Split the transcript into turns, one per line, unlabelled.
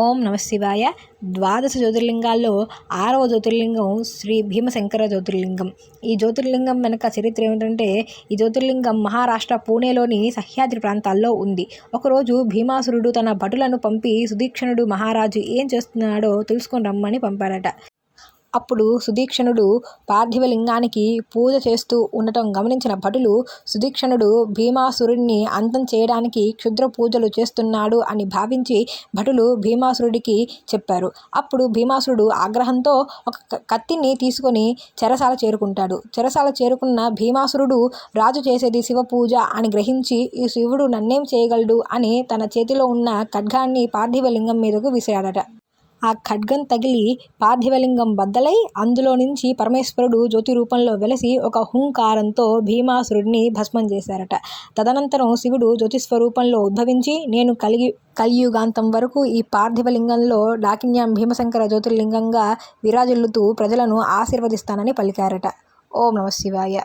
ఓం నమ శివాయ. ద్వాదశ జ్యోతిర్లింగాల్లో ఆరవ జ్యోతిర్లింగం శ్రీ భీమశంకర జ్యోతిర్లింగం. ఈ జ్యోతిర్లింగం వెనక చరిత్ర ఏమిటంటే ఈ జ్యోతిర్లింగం మహారాష్ట్ర పూణేలోని సహ్యాద్రి ప్రాంతాల్లో ఉంది. ఒకరోజు భీమాసురుడు తన భటులను పంపి సుదీక్షణుడు మహారాజు ఏం చేస్తున్నాడో తెలుసుకొని రమ్మని పంపాడట అప్పుడు సుదీక్షణుడు పార్థివ లింగానికి పూజ చేస్తూ ఉండటం గమనించిన భటులు సుదీక్షణుడు భీమాసురుడిని అంతం చేయడానికి క్షుద్ర పూజలు చేస్తున్నాడు అని భావించి భటులు భీమాసురుడికి చెప్పారు. అప్పుడు భీమాసురుడు ఆగ్రహంతో ఒక కత్తిని తీసుకొని చెరసాల చేరుకుంటాడు. చెరసాల చేరుకున్న భీమాసురుడు రాజు చేసేది శివ పూజ అని గ్రహించి ఈ శివుడు నన్నేం చేయగలడు అని తన చేతిలో ఉన్న ఖడ్గాన్ని పార్థివలింగం మీదకు విసిరాడట. ఆ ఖడ్గం తగిలి పార్థివలింగం బద్దలై అందులో నుంచి పరమేశ్వరుడు జ్యోతి రూపంలో వెలసి ఒక హుంకారంతో భీమాసురుడిని భస్మం చేశారట. తదనంతరం శివుడు జ్యోతి స్వరూపంలో ఉద్భవించి నేను కలిగి కలియుగాంతం వరకు ఈ పార్థివలింగంలో డాకిన్యం భీమశంకర జ్యోతిర్లింగంగా విరాజిల్లుతూ ప్రజలను ఆశీర్వదిస్తానని పలికారట. ఓం నమ శివాయ.